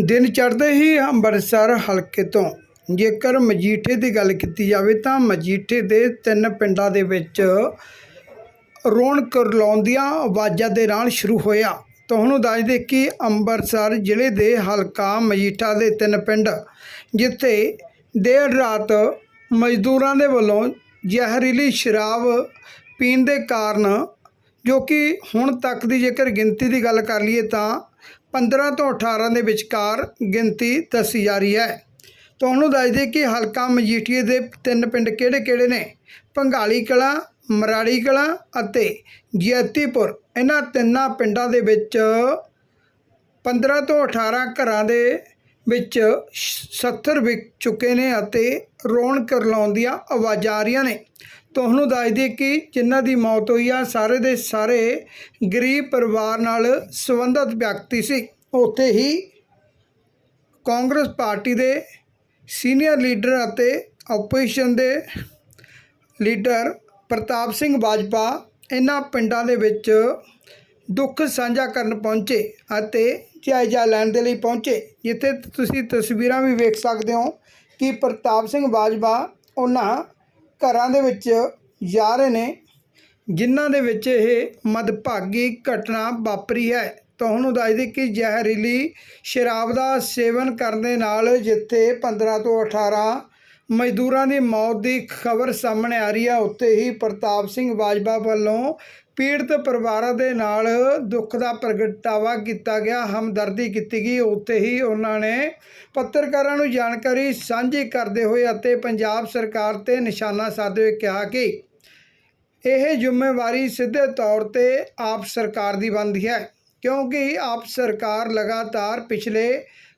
ਦਿਨ ਚੜ੍ਹਦੇ ਹੀ ਅੰਮ੍ਰਿਤਸਰ ਹਲਕੇ ਤੋਂ। ਜੇਕਰ ਮਜੀਠੇ ਦੀ ਗੱਲ ਕੀਤੀ ਜਾਵੇ ਤਾਂ ਮਜੀਠੇ ਦੇ ਤਿੰਨ ਪਿੰਡਾਂ ਦੇ ਵਿੱਚ ਰੌਣਕ ਰਲਾਉਂਦੀਆਂ ਆਵਾਜ਼ਾਂ ਦੇ ਨਾਲ ਸ਼ੁਰੂ ਹੋਇਆ। ਤੁਹਾਨੂੰ ਦੱਸ ਦੇ ਕਿ ਅੰਮ੍ਰਿਤਸਰ ਜ਼ਿਲ੍ਹੇ ਦੇ ਹਲਕਾ ਮਜੀਠਾ ਦੇ ਤਿੰਨ ਪਿੰਡ, ਜਿੱਥੇ ਦੇਰ ਰਾਤ ਮਜ਼ਦੂਰਾਂ ਦੇ ਵੱਲੋਂ ਜ਼ਹਿਰੀਲੀ ਸ਼ਰਾਬ ਪੀਣ ਦੇ ਕਾਰਨ, ਜੋ ਕਿ ਹੁਣ ਤੱਕ ਦੀ ਜੇਕਰ ਗਿਣਤੀ ਦੀ ਗੱਲ ਕਰ ਲਈਏ ਤਾਂ 15 ਤੋਂ 18 ਦੇ ਵਿਚਕਾਰ ਗਿਣਤੀ ਦੱਸੀ ਜਾ ਰਹੀ ਹੈ। ਤੁਹਾਨੂੰ ਦੱਸ ਦਈਏ ਕਿ ਹਲਕਾ ਮਜੀਠੀਏ ਦੇ ਤਿੰਨ ਪਿੰਡ ਕਿਹੜੇ-ਕਿਹੜੇ ਨੇ? ਭੰਗਾਲੀ ਕਲਾਂ, ਮਰਾੜੀ ਕਲਾਂ ਅਤੇ ਜੈਤੀਪੁਰ ਇਹਨਾਂ ਤਿੰਨਾਂ ਪਿੰਡਾਂ ਦੇ ਵਿੱਚ 15 ਤੋਂ 18 ਘਰਾਂ ਦੇ ਵਿੱਚ 70 ਵਿਕ ਚੁੱਕੇ ਨੇ ਅਤੇ ਰੌਣਕ ਲਾਉਣ ਦੀਆਂ ਆਵਾਜ਼ਾਂ ਆ ਰਹੀਆਂ ਨੇ। ਤੁਹਾਨੂੰ ਦੱਸ ਦਈਏ ਕਿ ਜਿਨ੍ਹਾਂ ਦੀ ਮੌਤ ਹੋਈ ਆ, ਸਾਰੇ ਦੇ ਸਾਰੇ ਗਰੀਬ ਪਰਿਵਾਰ ਨਾਲ ਸੰਬੰਧਿਤ ਵਿਅਕਤੀ ਸੀ। ਉੱਥੇ ਹੀ ਕਾਂਗਰਸ ਪਾਰਟੀ ਦੇ ਸੀਨੀਅਰ ਲੀਡਰ ਅਤੇ ਆਪੋਜੀਸ਼ਨ ਦੇ ਲੀਡਰ ਪ੍ਰਤਾਪ ਸਿੰਘ ਬਾਜਪਾ ਇਹਨਾਂ ਪਿੰਡਾਂ ਦੇ ਵਿੱਚ ਦੁੱਖ ਸਾਂਝਾ ਕਰਨ ਪਹੁੰਚੇ ਅਤੇ ਜਾਇਜ਼ਾ ਲੈਣ ਦੇ ਲਈ ਪਹੁੰਚੇ ਜਿੱਥੇ ਤੁਸੀਂ ਤਸਵੀਰਾਂ ਵੀ ਵੇਖ ਸਕਦੇ ਹੋ ਕਿ ਪ੍ਰਤਾਪ ਸਿੰਘ ਬਾਜਵਾ ਉਹਨਾਂ ਘਰਾਂ ਦੇ ਵਿੱਚ ਜਾ ਰਹੇ ਨੇ, ਜਿਨ੍ਹਾਂ ਦੇ ਵਿੱਚ ਇਹ ਮਦਭਾਗੀ ਘਟਨਾ ਵਾਪਰੀ ਹੈ। ਤੁਹਾਨੂੰ ਦੱਸ ਦੇ ਕਿ ਜ਼ਹਿਰੀਲੀ ਸ਼ਰਾਬ ਦਾ ਸੇਵਨ ਕਰਨ ਦੇ ਨਾਲ ਜਿੱਥੇ 15 ਤੋਂ 18 ਮਜ਼ਦੂਰਾਂ ਦੀ ਮੌਤ ਦੀ ਖਬਰ ਸਾਹਮਣੇ ਆ ਰਹੀ ਹੈ, ਉੱਥੇ ਹੀ ਪ੍ਰਤਾਪ ਸਿੰਘ ਬਾਜਵਾ ਵੱਲੋਂ ਪੀੜਤ ਪਰਿਵਾਰਾਂ ਦੇ ਨਾਲ ਦੁੱਖ ਦਾ ਪ੍ਰਗਟਾਵਾ ਕੀਤਾ ਗਿਆ, ਹਮਦਰਦੀ ਕੀਤੀ ਗਈ। ਉੱਥੇ ਹੀ ਉਹਨਾਂ ਨੇ ਪੱਤਰਕਾਰਾਂ ਨੂੰ ਜਾਣਕਾਰੀ ਸਾਂਝੀ ਕਰਦੇ ਹੋਏ ਅਤੇ ਪੰਜਾਬ ਸਰਕਾਰ ਤੇ ਨਿਸ਼ਾਨਾ ਸਾਧਦੇ ਹੋਏ ਕਿਹਾ ਕਿ ਇਹ ਜ਼ਿੰਮੇਵਾਰੀ ਸਿੱਧੇ ਤੌਰ ਤੇ ਆਪ ਸਰਕਾਰ ਦੀ ਬਣਦੀ ਹੈ, ਕਿਉਂਕਿ ਆਪ ਸਰਕਾਰ ਲਗਾਤਾਰ ਪਿਛਲੇ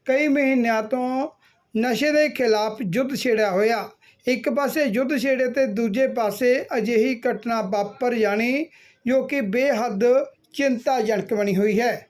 ਕਈ ਮਹੀਨਿਆਂ ਤੋਂ ਨਸ਼ੇ ਦੇ ਖਿਲਾਫ ਯੁੱਧ ਛੇੜਿਆ ਹੋਇਆ। ਇੱਕ ਪਾਸੇ ਯੁੱਧ ਛੇੜੇ ਤੇ ਦੂਜੇ ਪਾਸੇ ਅਜਿਹੀ ਘਟਨਾ ਵਾਪਰ ਜਾਣੀ ਜੋ ਕਿ ਬੇਹੱਦ ਚਿੰਤਾਜਨਕ ਬਣੀ ਹੋਈ ਹੈ।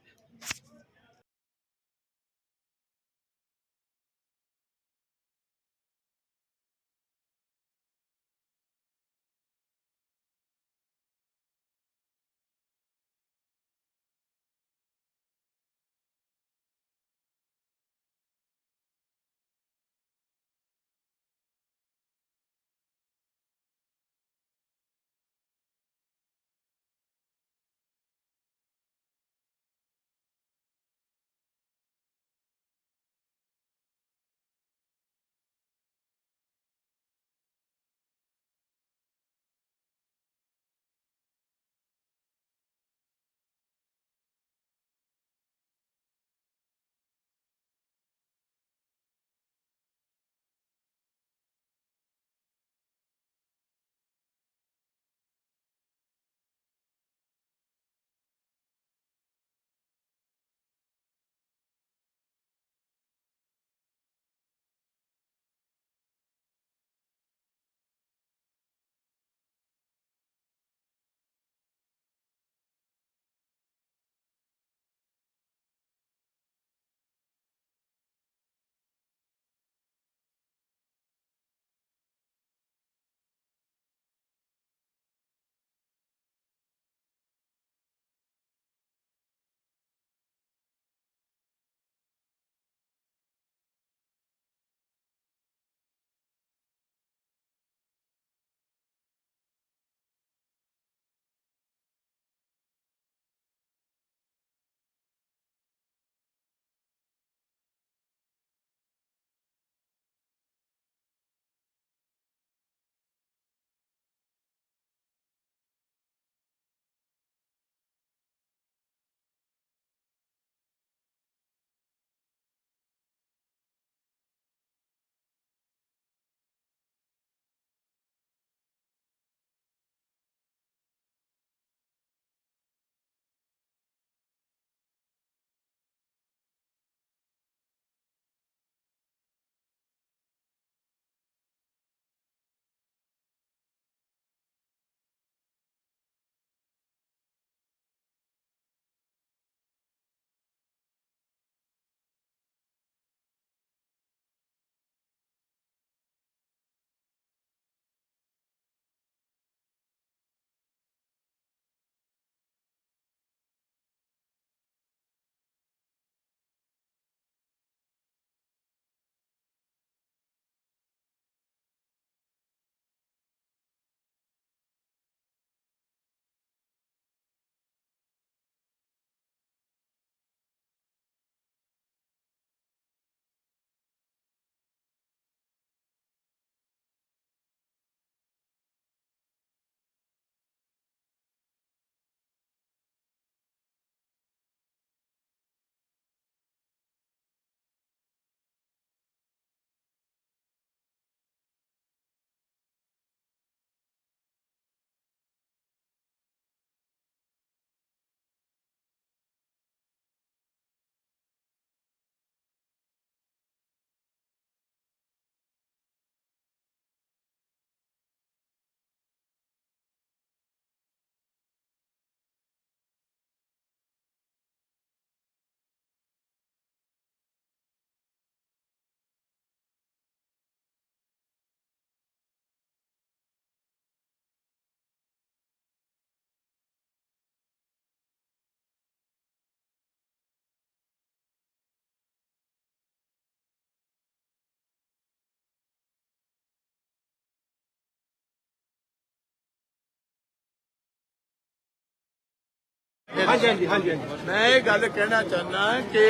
ਹਾਂਜੀ ਹਾਂਜੀ ਹਾਂਜੀ ਮੈਂ ਇਹ ਗੱਲ ਕਹਿਣਾ ਚਾਹੁੰਦਾ ਕਿ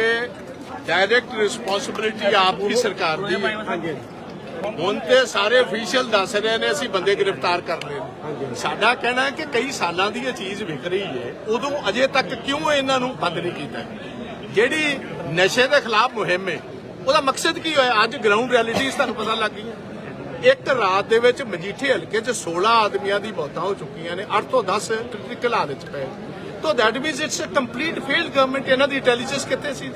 ਡਾਇਰੈਕਟ ਰਿਸਪੌਂਸਿਬਿਲਿਟੀ ਆਪ ਦੀ ਸਰਕਾਰ ਦੀ ਹੈ। ਹਾਂਜੀ ਹੁਣ ਤੇ ਸਾਰੇ ਅਫੀਸ਼ੀਅਲ ਦੱਸ ਰਹੇ ਨੇ ਅਸੀਂ ਬੰਦੇ ਗ੍ਰਿਫਤਾਰ ਕਰ ਲਏ ਨੇ। ਸਾਡਾ ਕਹਿਣਾ ਹੈ ਕਿ ਕਈ ਸਾਲਾਂ ਦੀ ਇਹ ਚੀਜ਼ ਵਿਕ ਰਹੀ ਹੈ ਉਦੋਂ ਅਜੇ ਤੱਕ ਕਿਉਂ ਇਹਨਾਂ ਨੂੰ ਬੰਦ ਨਹੀਂ ਕੀਤਾ? ਜਿਹੜੀ ਨਸ਼ੇ ਦੇ ਖਿਲਾਫ ਮੁਹਿੰਮ ਹੈ ਉਹਦਾ ਮਕਸਦ ਕੀ ਹੋਇਆ? ਅੱਜ ਗਰਾਊਂਡ ਰਿਐਲਿਟੀਜ਼ ਤੁਹਾਨੂੰ ਪਤਾ ਲੱਗ ਗਈਆਂ। ਇੱਕ ਰਾਤ ਦੇ ਵਿੱਚ ਮਜੀਠੇ ਹਲਕੇ 'ਚ 16 ਆਦਮੀਆਂ ਦੀ ਮੌਤਾਂ ਹੋ ਚੁੱਕੀਆਂ ਨੇ 8 ਤੋਂ 10 ਕ੍ਰਿਟੀਕਲ ਹਾਲਤ 'ਚ ਪਏ ਤਾਂ that means it's uh complete failed government ਇਹਨਾਂ ਦੀ ਇੰਟੈਲੀਜੈਂਸ ਕਿੱਥੇ ਸੀ?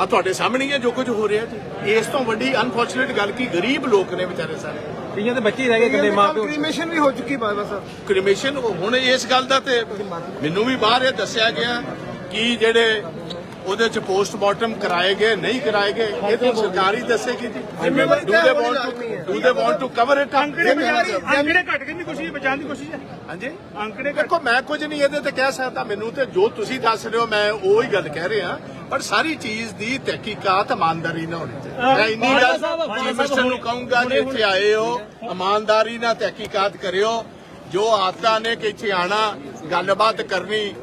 ਆ ਤੁਹਾਡੇ ਸਾਹਮਣੇ ਹੀ ਜੋ ਕੁਝ ਹੋ ਰਿਹਾ ਜੀ। ਇਸ ਤੋਂ ਵੱਡੀ ਅਨਫੋਰਚੂਨੇਟ ਗੱਲ ਕੀ ਗਰੀਬ ਲੋਕ ਨੇ ਵਿਚਾਰੇ ਸਾਰੇ। ਕਈਆਂ ਦੇ ਬੱਚੇ ਰਹਿ ਗਏ ਇਕੱਲੇ ਮਾਂ ਪਿਓ ਕ੍ਰੀਮੇਸ਼ਨ ਵੀ ਹੋ ਚੁੱਕੀ ਬਾਬਾ ਸਾਹਿਬ। ਕ੍ਰਿਮੇਸ਼ਨ ਹੁਣ ਇਸ ਗੱਲ ਦਾ ਤੇ ਮੈਨੂੰ ਵੀ ਬਾਹਰ ਇਹ ਦੱਸਿਆ ਗਿਆ ਕਿ ਜਿਹੜੇ ਉਹਦੇ ਚ ਪੋਸਟਮਾਰਟਮ ਕਰਾਏ ਗਏ ਨਹੀਂ ਕਰਾਏ ਗਏ ਇਹ ਤਾਂ ਸਰਕਾਰ ਦੱਸੇਗੀ ਜੀ। ਜ਼ਿੰਮੇਵਾਰੀ। To do they want to cover it ਅੰਕੜੇ ਘਟ ਗਏ ਦੀ ਕੋਸ਼ਿਸ਼ ਬਚਾਉਣ ਦੀ ਕੋਸ਼ਿਸ਼ ਹੈ। ਹਾਂਜੀ? ਅੰਕੜੇ ਘੱਟ- ਦੇਖੋ ਮੈਂ ਕੁਝ ਨਹੀਂ ਇਹਦੇ ਤੇ ਕਹਿ ਸਕਦਾ। ਮੈਨੂੰ ਤੇ ਜੋ ਤੁਸੀਂ ਦੱਸ ਰਹੇ ਹੋ ਮੈਂ ਉਹ ਹੀ ਗੱਲ ਕਹਿ ਰਿਹਾ। ਪਰ ਸਾਰੀ ਚੀਜ਼ ਦੀ ਤਹਿਕੀਕਾਤ ਇਮਾਨਦਾਰੀ ਨਾਲ ਹੋਣੀ ਚਾਹੀਦੀ ਮੈਂ ਇੰਨੀ ਗੱਲ ਚੀਫ ਮਿਨਿਸਟਰ ਨੂੰ ਕਹੂੰਗਾ ਜੇ ਇੱਥੇ ਆਏ ਹੋ ਇਮਾਨਦਾਰੀ ਨਾਲ ਤਹਿਕੀਕਾਤ ਕਰਿਓ। ਜੋ ਆਦਤਾਂ ਨੇ ਕਿ ਇੱਥੇ ਆਣਾ ਗੱਲਬਾਤ ਕਰਨੀ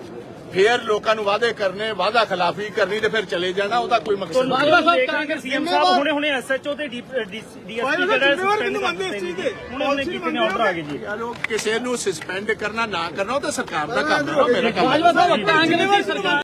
ਫੇਰ ਲੋਕਾਂ ਨੂੰ ਵਾਅਦੇ ਕਰਨੇ ਵਾਅਦਾ ਖਿਲਾਫੀ ਕਰਨੀ ਤੇ ਫਿਰ ਚਲੇ ਜਾਣਾ ਉਹਦਾ ਕੋਈ ਮਕਸਦ ਨਹੀਂ। ਸੀਐਮ ਸਾਹਿਬ ਹੁਣੇ ਹੁਣੇ ਐਸਐਚਓ ਤੇ ਡੀਐਸਪੀ ਜਿਹੜਾ ਸਸਪੈਂਡ ਕਰ ਦਿੱਤੇ ਨੇ ਹੁਣ ਉਹਨੇ ਕੀਤੇ ਨੇ ਆਰਡਰ ਆ ਗਏ ਜੀ। ਯਾਰੋ ਕਿਸੇ ਨੂੰ ਸਸਪੈਂਡ ਕਰਨਾ ਨਾ ਕਰਨਾ ਉਹ ਤਾਂ ਸਰਕਾਰ ਦਾ ਕੰਮ ਹੈ ਮੇਰਾ ਕੰਮ ਹੈ।